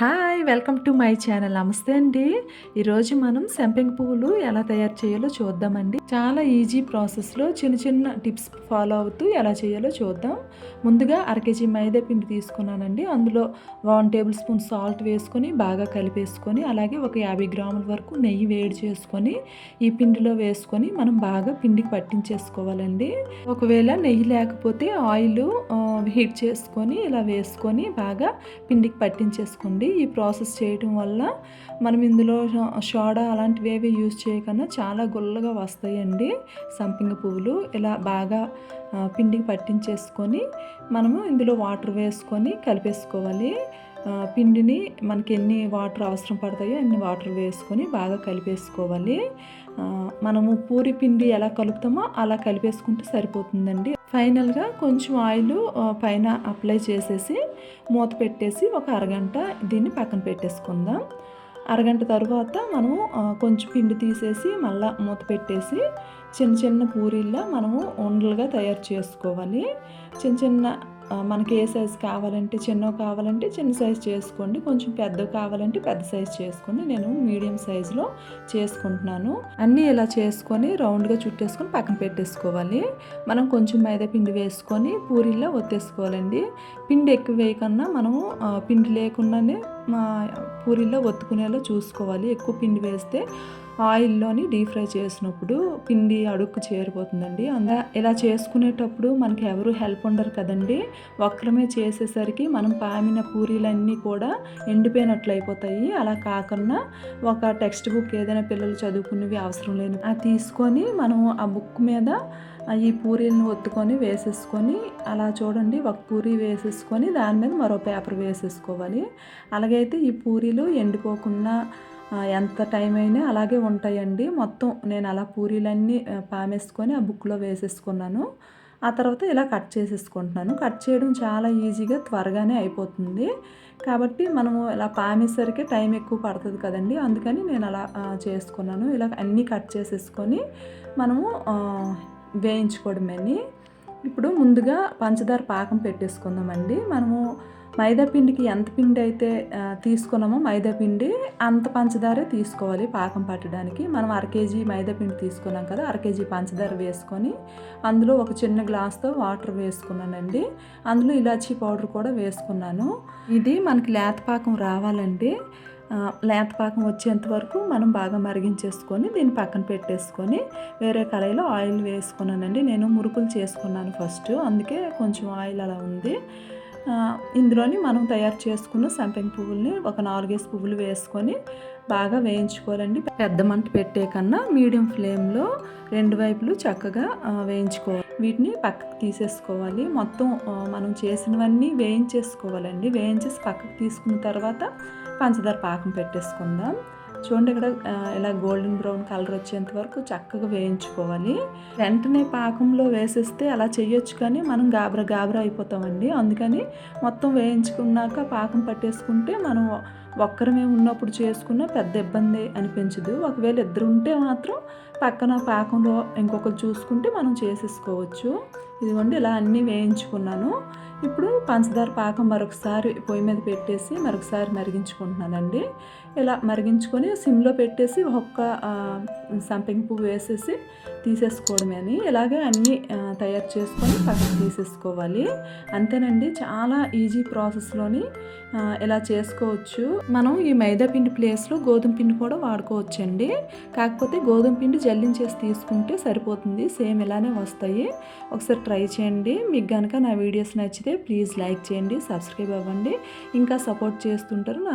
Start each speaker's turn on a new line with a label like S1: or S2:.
S1: Hi welcome to my channel నమస్తే అండి. ఈరోజు మనం సెంపింగ్ పువ్వులు ఎలా తయారు చేయాలో చూద్దామండి. చాలా ఈజీ ప్రాసెస్లో చిన్న చిన్న టిప్స్ ఫాలో అవుతూ ఎలా చేయాలో చూద్దాం. ముందుగా అరకేజీ మైదా పిండి తీసుకున్నానండి. అందులో వన్ టేబుల్ స్పూన్ సాల్ట్ వేసుకొని బాగా కలిపేసుకొని అలాగే ఒక యాభై గ్రాముల వరకు నెయ్యి వేడి చేసుకొని ఈ పిండిలో వేసుకొని మనం బాగా పిండికి పట్టించేసుకోవాలండి. ఒకవేళ నెయ్యి లేకపోతే ఆయిల్ హీట్ చేసుకొని ఇలా వేసుకొని బాగా పిండికి పట్టించేసుకోండి. ఈ ప్రాసెస్ చేయటం వల్ల మనం ఇందులో షోడా అలాంటివి ఏవి యూజ్ చేయకుండా చాలా గుల్లగా వస్తాయండి. సంపింగ పువ్వులు ఇలా బాగా పిండికి పట్టించేసుకొని మనము ఇందులో వాటర్ వేసుకొని కలిపేసుకోవాలి. పిండిని మనకి ఎన్ని వాటర్ అవసరం పడతాయో అన్ని వాటర్ వేసుకొని బాగా కలిపేసుకోవాలి. మనము పూరి పిండి ఎలా కలుపుతామో అలా కలిపేసుకుంటే సరిపోతుందండి. ఫైనల్గా కొంచెం ఆయిల్ పైన అప్లై చేసేసి మూత పెట్టేసి ఒక అరగంట దీన్ని పక్కన పెట్టేసుకుందాం. అరగంట తర్వాత మనము కొంచెం పిండి తీసేసి మళ్ళీ మూత పెట్టేసి చిన్న చిన్న పూరీల్లో మనము ఉండలుగా తయారు చేసుకోవాలి. చిన్న చిన్న మనకి ఏ సైజు కావాలంటే చిన్న కావాలంటే చిన్న సైజు చేసుకోండి కొంచెం పెద్ద కావాలంటే పెద్ద సైజు చేసుకోండి. నేను మీడియం సైజులో చేసుకుంటున్నాను. అన్నీ ఇలా చేసుకొని రౌండ్గా చుట్టేసుకొని పక్కన పెట్టేసుకోవాలి. మనం కొంచెం మైదా పిండి వేసుకొని పూరిలా ఒత్తేసుకోవాలండి. పిండి ఎక్కువ వేయకన్నా మనము పిండి లేకుండానే పూరీల్లో ఒత్తుకునేలా చూసుకోవాలి. ఎక్కువ పిండి వేస్తే ఆయిల్లోని డీప్ ఫ్రై చేసినప్పుడు పిండి అడుక్కు చేరిపోతుందండి. అందా ఇలా చేసుకునేటప్పుడు మనకి ఎవరు హెల్ప్ ఉండరు కదండి. ఒక్కరమే చేసేసరికి మనం పామిన పూరీలన్నీ కూడా ఎండిపోయినట్లు అయిపోతాయి. అలా కాకుండా ఒక టెక్స్ట్ బుక్ ఏదైనా పిల్లలు చదువుకునేవి అవసరం లేని అది తీసుకొని మనం ఆ బుక్ మీద ఈ పూరీలను ఒత్తుకొని వేసేసుకొని అలా చూడండి ఒక పూరి వేసేసుకొని దాని మీద మరో పేపర్ వేసేసుకోవాలి. అలాగైతే ఈ పూరీలు ఎండిపోకుండా ఎంత టైం అయినా అలాగే ఉంటాయండి. మొత్తం నేను అలా పూరీలన్నీ పామేసుకొని ఆ బుక్లో వేసేసుకున్నాను. ఆ తర్వాత ఇలా కట్ చేసేసుకుంటున్నాను. కట్ చేయడం చాలా ఈజీగా త్వరగానే అయిపోతుంది. కాబట్టి మనము ఇలా పామేసరికి టైం ఎక్కువ పడుతుంది కదండి. అందుకని నేను అలా చేసుకున్నాను. ఇలా అన్నీ కట్ చేసేసుకొని మనము వేయించుకోవడమని ఇప్పుడు ముందుగా పంచదార పాకం పెట్టేసుకుందామండి. మనము మైదా పిండికి ఎంత పిండి అయితే తీసుకున్నామో మైదా పిండి అంత పంచదారే తీసుకోవాలి పాకం పట్టడానికి. మనం అర కేజీ మైదా పిండి తీసుకున్నాం కదా అర కేజీ పంచదార వేసుకొని అందులో ఒక చిన్న గ్లాస్తో వాటర్ వేసుకున్నానండి. అందులో ఇలాచీ పౌడర్ కూడా వేసుకున్నాను. ఇది మనకి లేత పాకం రావాలండి. లేత పాకం వచ్చేంత వరకు మనం బాగా మరిగించేసుకొని దీన్ని పక్కన పెట్టేసుకొని వేరే కళాయిలో ఆయిల్ వేసుకున్నానండి. నేను మురుకులు చేసుకున్నాను ఫస్ట్. అందుకే కొంచెం ఆయిల్ అలా ఉంది. ఇందులోని మనం తయారు చేసుకున్న సంపెంగ పువ్వుల్ని ఒక నాలుగేసి పువ్వులు వేసుకొని బాగా వేయించుకోవాలండి. పెద్ద మంట పెట్టే కన్నా మీడియం ఫ్లేమ్లో రెండు వైపులు చక్కగా వేయించుకోవాలి. వీటిని పక్కకు తీసేసుకోవాలి. మొత్తం మనం చేసినవన్నీ వేయించేసుకోవాలండి. వేయించేసి పక్కకు తీసుకున్న తర్వాత పంచదార పాకం పెట్టేసుకుందాం. చూడండి ఇక్కడ ఇలా గోల్డెన్ బ్రౌన్ కలర్ వచ్చేంత వరకు చక్కగా వేయించుకోవాలి. వెంటనే పాకంలో వేసేస్తే అలా చేయొచ్చు కానీ మనం గాబరా గాబరా అయిపోతామండి. అందుకని మొత్తం వేయించుకున్నాక పాకం పట్టేసుకుంటే మనం ఒక్కరమే ఉన్నప్పుడు చేసుకున్న పెద్ద ఇబ్బంది అనిపించదు. ఒకవేళ ఇద్దరు ఉంటే మాత్రం పక్కన పాకంలో ఇంకొకరు చూసుకుంటే మనం చేసేసుకోవచ్చు. ఇదిగోండి ఇలా అన్నీ వేయించుకున్నాను. ఇప్పుడు పంచదార పాకం మరొకసారి పొయ్యి మీద పెట్టేసి మరొకసారి మరిగించుకుంటున్నానండి. ఇలా మరిగించుకొని సిమ్లో పెట్టేసి ఒక్క సంపెంగ పువ్వు వేసేసి తీసేసుకోవడమే అని. ఇలాగే అన్నీ తయారు చేసుకొని పక్కన తీసేసుకోవాలి. అంతేనండి చాలా ఈజీ ప్రాసెస్లోని ఇలా చేసుకోవచ్చు. మనం ఈ మైదా పిండి ప్లేస్లో గోధుమ పిండి కూడా వాడుకోవచ్చండి. కాకపోతే గోధుమ పిండి జల్లించేసి తీసుకుంటే సరిపోతుంది. సేమ్ ఇలానే వస్తాయి. ఒకసారి ట్రై చేయండి. మీకు కనుక నా వీడియోస్ నచ్చితే ప్లీజ్ లైక్ చేయండి సబ్స్క్రైబ్ అవ్వండి. ఇంకా సపోర్ట్ చేస్తుంటారు నా